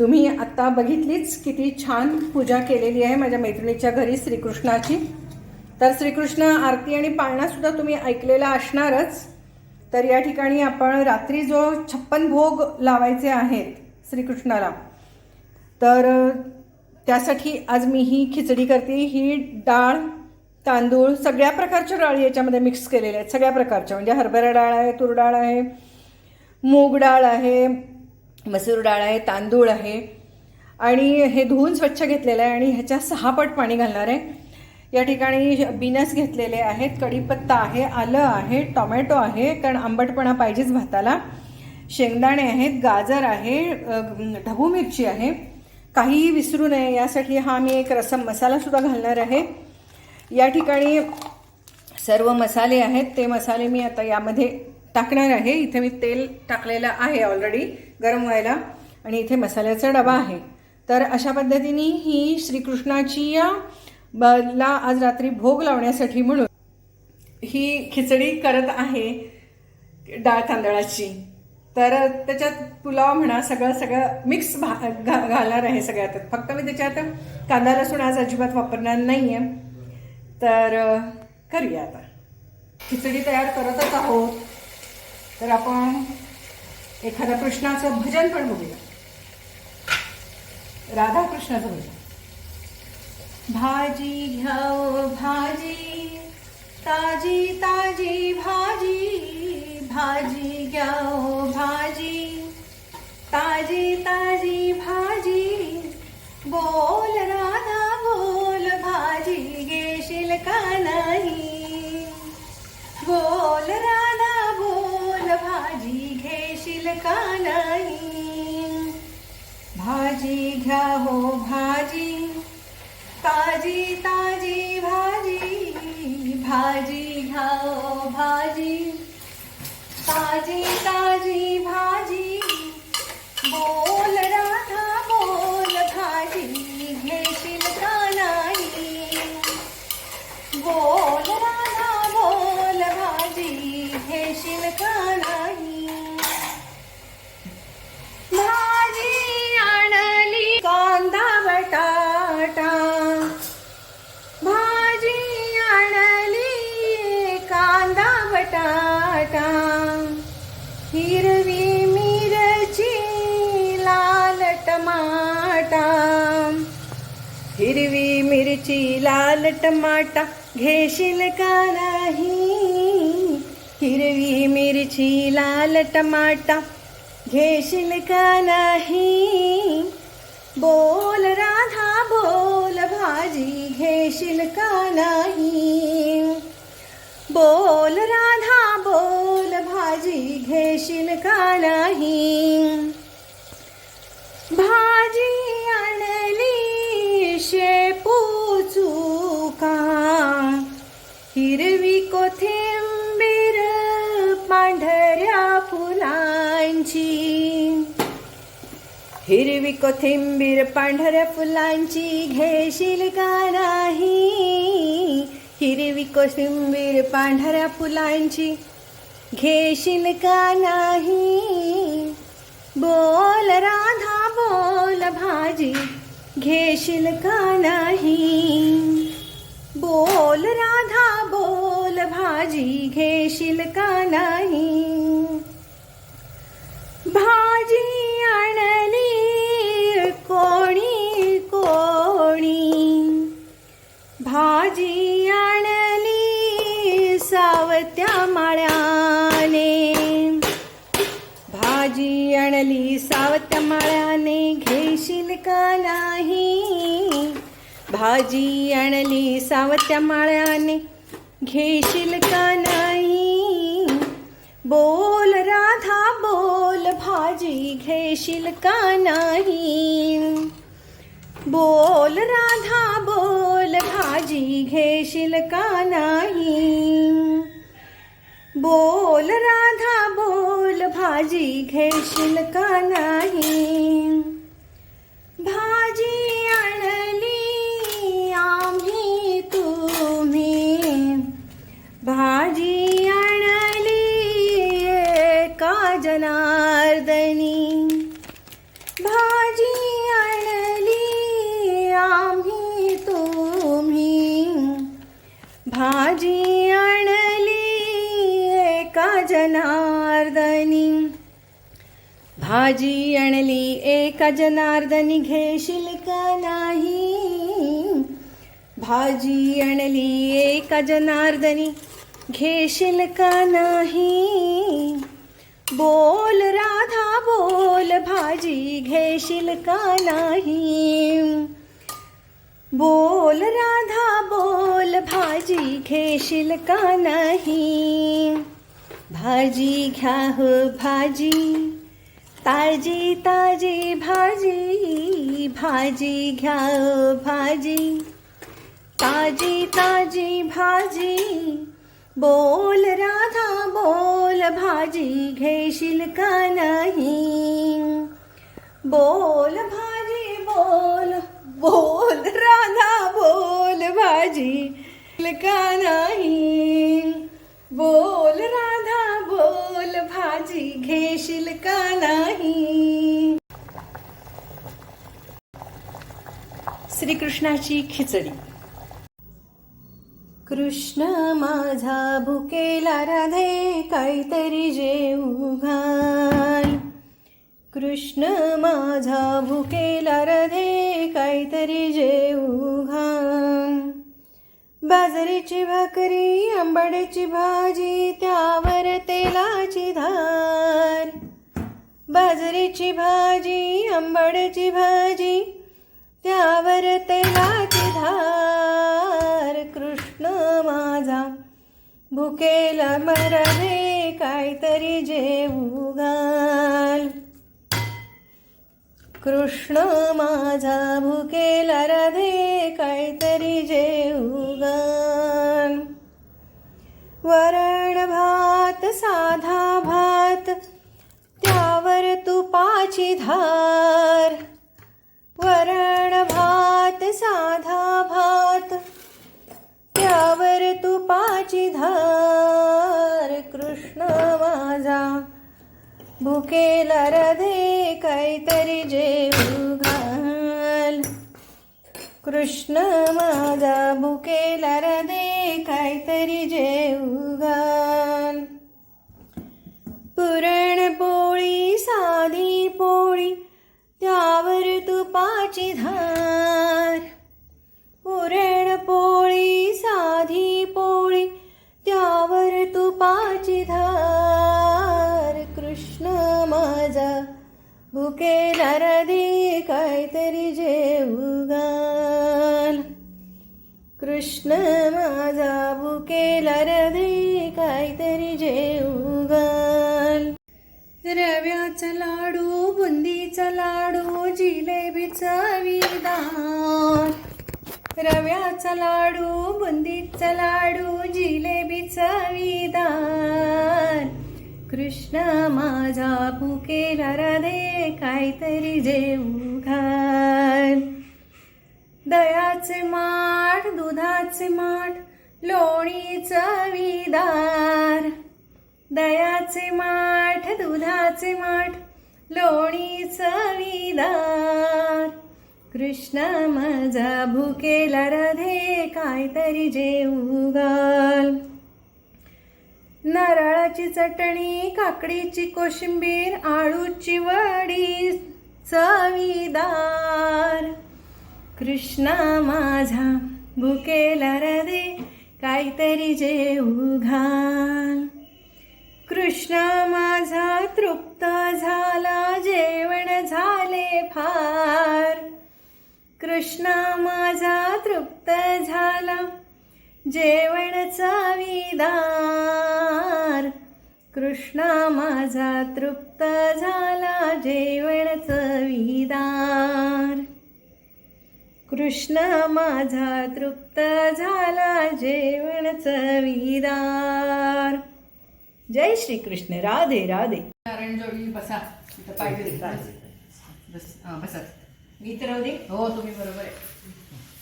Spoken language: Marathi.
तुम्ही आत्ता बघितलीच किती छान पूजा केलेली आहे माझ्या मैत्रिणीच्या घरी श्रीकृष्णाची. तर श्रीकृष्ण आरती आणि पाळणासुद्धा तुम्ही ऐकलेला असणारच. तर या ठिकाणी आपण रात्री जो छप्पन भोग लावायचे आहेत श्रीकृष्णाला तर त्यासाठी आज मी ही खिचडी करते. ही डाळ तांदूळ सगळ्या प्रकारच्या डाळी याच्यामध्ये मिक्स केलेल्या आहेत. सगळ्या प्रकारच्या म्हणजे हरभरा डाळ आहे तूर डाळ आहे मूग डाळ आहे मसूर डाळ आहे तांदूळ आहे. आणि हे धुवून स्वच्छ घेतलेलं आहे आणि ह्याच्या सहा पट पाणी घालणार आहे. या ठिकाणी बिनस घेतलेले आहेत कढीपत्ता आहे आलं आहे टोमॅटो आहे कारण आंबटपणा पाहिजेच भाताला. शेंगदाणे आहेत गाजर आहे अ, ढबू मिरची आहे. काहीही विसरू नये यासाठी हा मी एक रसम मसालासुद्धा घालणार आहे. या ठिकाणी सर्व मसाले आहेत ते मसाले मी आता यामध्ये टाकणार आहे. इथे मी तेल टाकलेलं आहे ऑलरेडी गरम व्हायला. आणि इथे मसाल्याचा डबा आहे. तर अशा पद्धतीने ही श्रीकृष्णाची ब- ला आज रात्री भोग लावण्यासाठी म्हणून ही खिचडी करत आहे डाळ तांदळाची. तर त्याच्यात पुलाव म्हणा सगळं सगळं मिक्स भा घा घालणार आहे सगळ्यात. फक्त मी त्याच्यात कांदा लसूण आज अजिबात वापरणार नाही आहे तर करूया आता. खिचडी तयार करतच आहोत. तर आपण एखाद्या कृष्णाचं भजन पण बघूया. राधा कृष्णाचं भजन. भाजी घ्याव भाजी. ताजी ताजी भाजी. भाजी घ्याव भाजी. ताजी ताजी भाजी. बोल भाजी घ्या हो भाजी ताजी ताजी भाजी भाजी हिरवी मिरची लाल टमाटा. हिरवी मिरची लाल टमाटा घेशील का नाही? हिरवी मिरची लाल टमाटा घेशील का नाही? बोल राधा बोल भाजी घेशील का नाही? बोल राधा भाजी घेशील का नाही? भाजी आणली शेपू चुका. हिरवी कोथिंबीर पांढऱ्या फुलांची. हिरवी कोथिंबीर पांढऱ्या फुलांची घेशील का नाही? हिरवी कोथिंबीर पांढऱ्या फुलांची. घेशील का नाही? बोल राधा बोल भाजी. घेशील का नाही? बोल राधा बोल भाजी. घेशील का नाही? सावत्या माळ्याने घेशील का नाही? भाजी आणली सावत्या माळ्याने घेशील का नाही? बोल राधा बोल भाजी घेशील का नाही? बोल राधा बोल भाजी घेशील का नाही? बोल राधा बोल घेशील का नाही? भाजी आणली आम्ही तुम्ही. भाजी आणली का जना एका जनार्दनी? भाजी आणली एका जनार्दनी घेशील का नाही. भाजी आणली एका जनार्दनी घेशील का नाही. बोल राधा बोल भाजी घेशील का नाही. बोल राधा बोल भाजी घेशील का नाही. भाजी घ्या हो भाजी. ताजी ताजी भाजी भाजी घ्या हो भाजी. ताजी ताजी भाजी बोल राधा बोल भाजी घेशील का नाही? बोल भाजी बोल बोल राधा बोल भाजी का नाही? बोल राधा घेशील का नाही. श्रीकृष्णाची खिचडी. कृष्ण माझा भुकेला राधे काहीतरी जेऊ घाल. कृष्ण माझा भुकेला राधे काहीतरी जेऊ घाल. बाजरीची भाकरी आंबाड्याची भाजी त्यावर तेलाची धार. बाजरीची भाजी आंबाड्याची भाजी त्यावर तेलाची धार. कृष्ण माझा भुकेला मरणे काहीतरी जेवू घाल. कृष्ण माझा धार वरण भात साधा भात त्यावर तुपाची धार। कृष्ण माझा भुकेला रधे काहीतरी जेऊ घाल। कृष्ण माझा भुकेला रधे काहीतरी जेऊ घाल। माझा. भुकेला राधे काहीतरी जेऊ घाल. कृष्ण माझा भुकेला राधे काहीतरी जेऊ घाल. रव्याचा लाडू बुंदीचा लाडू जिलेबीचा विदान रव्याचा लाडू बुंदीचा लाडू जिलेबीचा विदान कृष्ण माझा भुकेला राधे काहीतरी जेऊ घाल दयाचे माठ दुधाचे माठ लोणीचं विदार. दयाचे माठ दुधाचे माठ लोणीचं विदार. कृष्ण माझा भुकेला राधे काहीतरी जेऊ घाल नारळाची चटणी काकडीची कोशिंबीर आळूची वडी चवीदार. कृष्णा माझा भुकेला राधे काहीतरी जेऊ घाल. कृष्णा माझा तृप्त झाला जेवण झाले फार. कृष्णा माझा तृप्त झाला जेवण चवीदार. कृष्ण माझा तृप्त झाला जेवण चवीदार कृष्ण माझा तृप्त झाला जेवण चवीदार जय श्री कृष्ण राधे राधे. नारायण जोडी बसा. पाहिजे. बस हा राहू दे. हो तुम्ही बरोबर आहे.